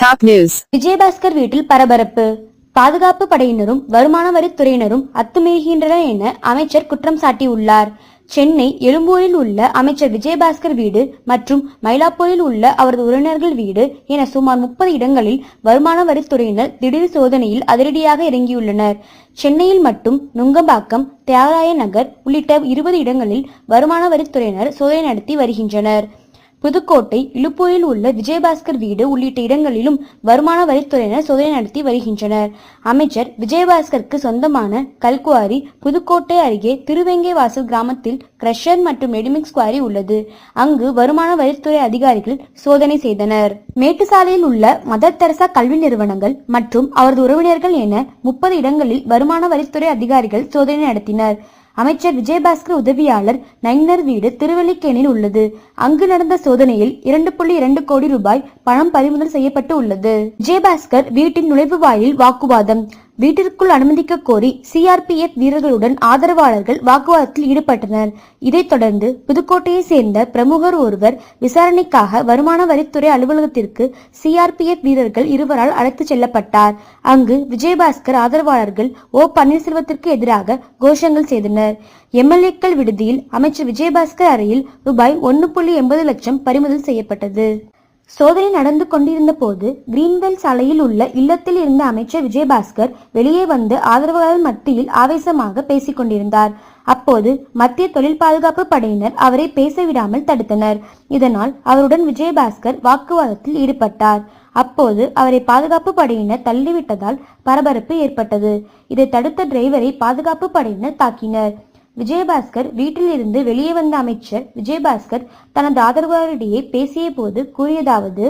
Top news Vijayabaskar வீட்டில் பரபரப்பு. பாதுகாப்பு படையினரும் வருமான வரித்துறையினரும் அத்துமீறுகின்றனர் என அமைச்சர் குற்றம் சாட்டியுள்ளார். சென்னை எழும்பூரில் உள்ள அமைச்சர் விஜயபாஸ்கர் வீடு மற்றும் மயிலாப்பூரில் உள்ள அவரது உறவினர்கள் வீடு என சுமார் முப்பது இடங்களில் வருமான வரித்துறையினர் திடீர் சோதனையில் அதிரடியாக இறங்கியுள்ளனர். சென்னையில் மட்டும் நுங்கம்பாக்கம் தியாகராய நகர் உள்ளிட்ட இருபது இடங்களில் வருமான வரித்துறையினர் சோதனை நடத்தி வருகின்றனர். புதுக்கோட்டை இழுப்பூரில் உள்ள விஜயபாஸ்கர் வீடு உள்ளிட்ட இடங்களிலும் வருமான வரித்துறையினர் சோதனை நடத்தி வருகின்றனர். அமைச்சர் விஜயபாஸ்கருக்கு சொந்தமான கல்குவாரி புதுக்கோட்டை அருகே திருவெங்கை வாசல் கிராமத்தில் கிரஷர் மற்றும் ரெடிமிக்ஸ் குவாரி உள்ளது. அங்கு வருமான வரித்துறை அதிகாரிகள் சோதனை செய்தனர். மேட்டுசாலையில் உள்ள மதர் தெரசா கல்வி நிறுவனங்கள் மற்றும் அவரது உறவினர்கள் என முப்பது இடங்களில் வருமான வரித்துறை அதிகாரிகள் சோதனை நடத்தினர். அமைச்சர் விஜயபாஸ்கர் உதவியாளர் நைனர் வீடு திருவல்லிக்கேணில் உள்ளது. அங்கு நடந்த சோதனையில் இரண்டு புள்ளி இரண்டு கோடி ரூபாய் பணம் பறிமுதல் செய்யப்பட்டு உள்ளது. விஜயபாஸ்கர் வீட்டின் நுழைவு வாயில் வாக்குவாதம். வீட்டிற்குள் அனுமதிக்க கோரி சிஆர்பிஎஃப் வீரர்களுடன் ஆதரவாளர்கள் வாக்குவாதத்தில் ஈடுபட்டனர். இதைத் தொடர்ந்து புதுக்கோட்டையை சேர்ந்த பிரமுகர் ஒருவர் விசாரணைக்காக வருமான வரித்துறை அலுவலகத்திற்கு சிஆர்பிஎஃப் வீரர்கள் இருவரால் அழைத்துச் செல்லப்பட்டார். அங்கு விஜயபாஸ்கர் ஆதரவாளர்கள் ஓ பன்னீர்செல்வத்திற்கு எதிராக கோஷங்கள் செய்தனர். எம்எல்ஏக்கள் விடுதியில் அமைச்சர் விஜயபாஸ்கர் அறையில் ரூபாய் ஒன்று புள்ளி எண்பது லட்சம் பறிமுதல் செய்யப்பட்டது. சோதனை நடந்து கொண்டிருந்த போது கிரீன்வெல் சாலையில் உள்ள இல்லத்தில் இருந்த அமைச்சர் விஜயபாஸ்கர் வெளியே வந்து ஆதரவாளர்கள் மத்தியில் ஆவேசமாக பேசிக் கொண்டிருந்தார். அப்போது மத்திய தொழில் பாதுகாப்பு படையினர் அவரை பேச விடாமல் தடுத்தனர். இதனால் அவருடன் விஜயபாஸ்கர் வாக்குவாதத்தில் ஈடுபட்டார். அப்போது அவரை பாதுகாப்பு படையினர் தள்ளிவிட்டதால் பரபரப்பு ஏற்பட்டது. இதை தடுத்த டிரைவரை பாதுகாப்பு படையினர் தாக்கினர். விஜயபாஸ்கர் வீட்டிலிருந்து வெளியே வந்த அமைச்சர் விஜயபாஸ்கர் தனது ஆதரவாளரிடையே பேசிய போது கூறியதாவது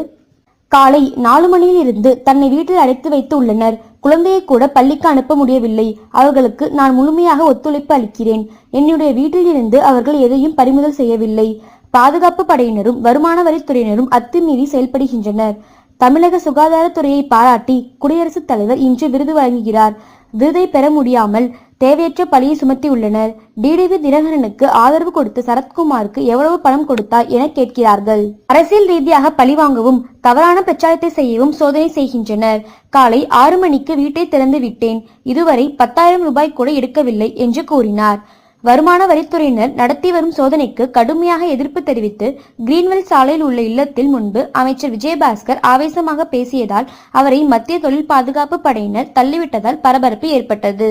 காலை நாலு மணியில் இருந்து தன்னை வீட்டில் அடைத்து வைத்து உள்ளனர். குழந்தையை கூட பள்ளிக்கு அனுப்ப முடியவில்லை. அவர்களுக்கு நான் முழுமையாக ஒத்துழைப்பு அளிக்கிறேன். என்னுடைய வீட்டில் இருந்து அவர்கள் எதையும் பறிமுதல் செய்யவில்லை. பாதுகாப்பு படையினரும் வருமான வரித்துறையினரும் அத்துமீறி செயல்படுகின்றனர். தமிழக சுகாதாரத்துறையை பாராட்டி குடியரசுத் தலைவர் இன்று விருது வழங்குகிறார். விருதை பெற முடியாமல் தேவையற்ற பழியை சுமத்தியுள்ளனர் டிடிவி தினகரனுக்கு ஆதரவு கொடுத்த சரத்குமாருக்கு எவ்வளவு பணம் கொடுத்தார் என கேட்கிறார்கள். அரசியல் ரீதியாக பழிவாங்கவும் தவறான பிரச்சாரத்தை செய்யவும் சோதனை செய்கின்றனர். காலை ஆறு மணிக்கு வீட்டை திறந்து விட்டேன். இதுவரை பத்தாயிரம் ரூபாய் கூட எடுக்கவில்லை என்று கூறினார். வருமான வரித்துறையினர் நடத்தி வரும் சோதனைக்கு கடுமையாக எதிர்ப்பு தெரிவித்து கிரீன்வெல் சாலையில் உள்ள இல்லத்தில் முன்பு அமைச்சர் விஜயபாஸ்கர் ஆவேசமாக பேசியதால் அவரை மத்திய தொழில் பாதுகாப்பு படையினர் தள்ளிவிட்டதால் பரபரப்பு ஏற்பட்டது.